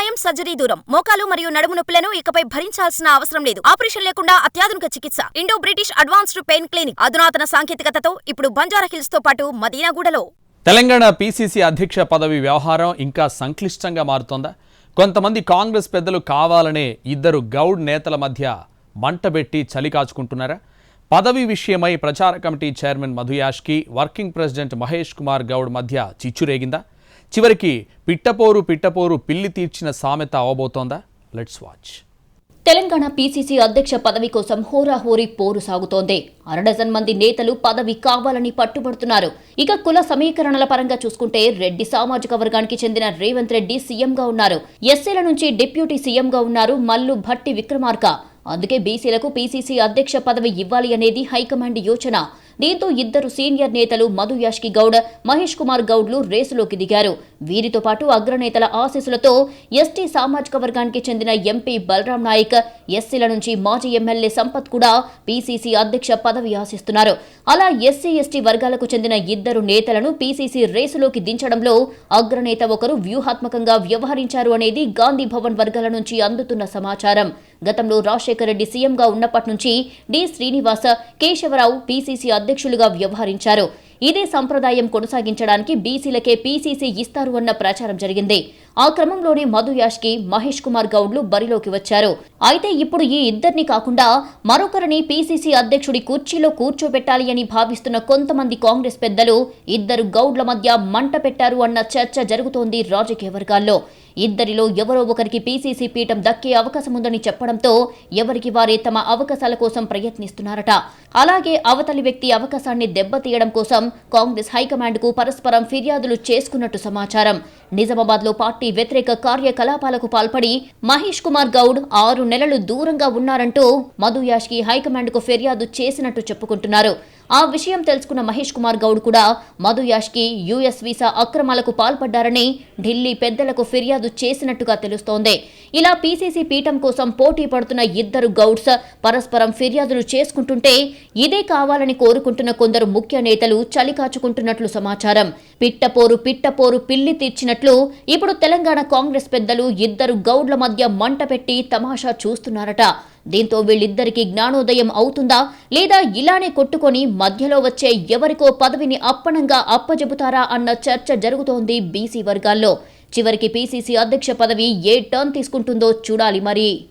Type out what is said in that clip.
గాయం సర్జరీ దూరం. మోకాలు మరియు నడుము నొప్పులను ఇకపై భరించాల్సిన అవసరం లేదు. ఆపరేషన్ లేకుండా అత్యాధునిక చికిత్స. Indo British advanced pain clinic. అధునాతన సాంకేతికతతో ఇప్పుడు బంజారాహిల్స్తో పాటు మదీనాగూడలో. తెలంగాణ పీసీసీ అధ్యక్ష పదవి వ్యవహారం ఇంకా సంక్లిష్టంగా మారుతోందా? కొంతమంది కాంగ్రెస్ పెద్దలు కావాలనే ఇద్దరు గౌడ్ నేతల మధ్య మంటబెట్టి చలి కాచుకుంటున్నారా? పదవి విషయమై ప్రచార committee chairman Madhu Yashki working president Mahesh Kumar Goud మధ్య చిచ్చురేగిందా చివరికి పిట్టపోరు పిట్టపోరు పిల్లి తీర్చిన సామెత అవబోతోందా? లెట్స్ వాచ్ తెలంగాణ పీసీసీ అధ్యక్ష పదవి కోసం హోరాహోరీ పోరు సాగుతోంది. అరడజన్ మంది నేతలు పదవి కావాలని పట్టుబడుతున్నారు. ఇక కుల సమీకరణల పరంగా చూసుకుంటే రెడ్డి సామాజిక వర్గానికి చెందిన రేవంత్ రెడ్డి సీఎంగా ఉన్నారు. ఎస్సీల నుంచి డిప్యూటీ సీఎంగా ఉన్నారు మల్లు భట్టి విక్రమార్క. అందుకే బీసీలకు పీసీసీ అధ్యక్ష పదవి ఇవ్వాలి అనేది హైకమాండ్ యోచన. దీంతో ఇద్దరు సీనియర్ నేతలు మధు యాష్కి గౌడ్ మహేష్ కుమార్ గౌడ్లు రేసులోకి దిగారు. వీరితో పాటు అగ్రనేతల ఆశీస్సులతో ఎస్టీ సామాజిక వర్గానికి చెందిన ఎంపీ బలరాం నాయక్ ఎస్సీల నుంచి మాజీ ఎమ్మెల్యే సంపత్ కూడా పీసీసీ అధ్యక్ష పదవి ఆశిస్తున్నారు. అలా ఎస్సీ ఎస్టీ వర్గాలకు చెందిన ఇద్దరు నేతలను పీసీసీ రేసులోకి దించడంలో అగ్రనేత ఒకరు వ్యూహాత్మకంగా వ్యవహరించారు అనేది గాంధీ భవన్ వర్గాల నుంచి అందుతున్న సమాచారం. గతంలో రాజశేఖర రెడ్డి సీఎంగా ఉన్నప్పటి నుంచి డి శ్రీనివాస కేశవరావు పీసీసీ అధ్యక్షులుగా వ్యవహరించారు. ఇదే సంప్రదాయం కొనసాగించడానికి బీసీలకే పీసీసీ ఇస్తారు అన్న ప్రచారం జరిగింది. ఆ క్రమంలోనే మధు యాష్కి మహేష్ కుమార్ గౌడ్లు బరిలోకి వచ్చారు. అయితే ఇప్పుడు ఈ ఇద్దరిని కాకుండా మరొకరిని పీసీసీ అధ్యక్షుడి కుర్చీలో కూర్చోబెట్టాలి అని భావిస్తున్న కొంతమంది కాంగ్రెస్ పెద్దలు ఇద్దరు గౌడ్ల మధ్య మంట పెట్టారు అన్న చర్చ జరుగుతోంది రాజకీయ వర్గాల్లో. ఇద్దరిలో ఎవరో ఒకరికి పీసీసీ పీఠం దక్కే అవకాశం ఉందని చెప్పడంతో ఎవరికి వారే తమ అవకాశాల కోసం ప్రయత్నిస్తున్నారట. అలాగే అవతలి వ్యక్తి అవకాశాన్ని దెబ్బతీయడం కోసం కాంగ్రెస్ హైకమాండ్కు పరస్పరం ఫిర్యాదులు చేసుకున్నట్టు సమాచారం. నిజామాబాద్లో పార్టీ వ్యతిరేక కార్యకలాపాలకు పాల్పడి మహేష్ కుమార్ గౌడ్ ఆరు నెలలు దూరంగా ఉన్నారంటూ మధు యాష్కి హైకమాండ్కు ఫిర్యాదు చేసినట్టు చెప్పుకుంటున్నారు. ఆ విషయం తెలుసుకున్న మహేష్ కుమార్ గౌడ్ కూడా మధు యాష్కి యుఎస్ వీసా అక్రమాలకు పాల్పడ్డారని ఢిల్లీ పెద్దలకు ఫిర్యాదు చేసినట్టుగా తెలుస్తోంది. ఇలా పీసీసీ పీఠం కోసం పోటీ పడుతున్న ఇద్దరు గౌడ్స్ పరస్పరం ఫిర్యాదులు చేసుకుంటుంటే ఇదే కావాలని కోరుకుంటున్న కొందరు ముఖ్య నేతలు చలికాచుకుంటున్నట్లు సమాచారం. పిట్టపోరు పిట్టపోరు పిల్లి తీర్చినట్లు ఇప్పుడు తెలంగాణ కాంగ్రెస్ పెద్దలు ఇద్దరు గౌడ్ల మధ్య మంట పెట్టి తమాషా చూస్తున్నారట. దీంతో వీళ్ళిద్దరికీ జ్ఞానోదయం అవుతుందా లేదా ఇలానే కొట్టుకొని మధ్యలో వచ్చే ఎవరికో పదవిని అప్పనంగా అప్పజెబుతారా అన్న చర్చ జరుగుతోంది బీసీ వర్గాల్లో. చివరికి పీసీసీ అధ్యక్ష పదవి ఏ టర్న్ తీసుకుంటుందో చూడాలి మరి.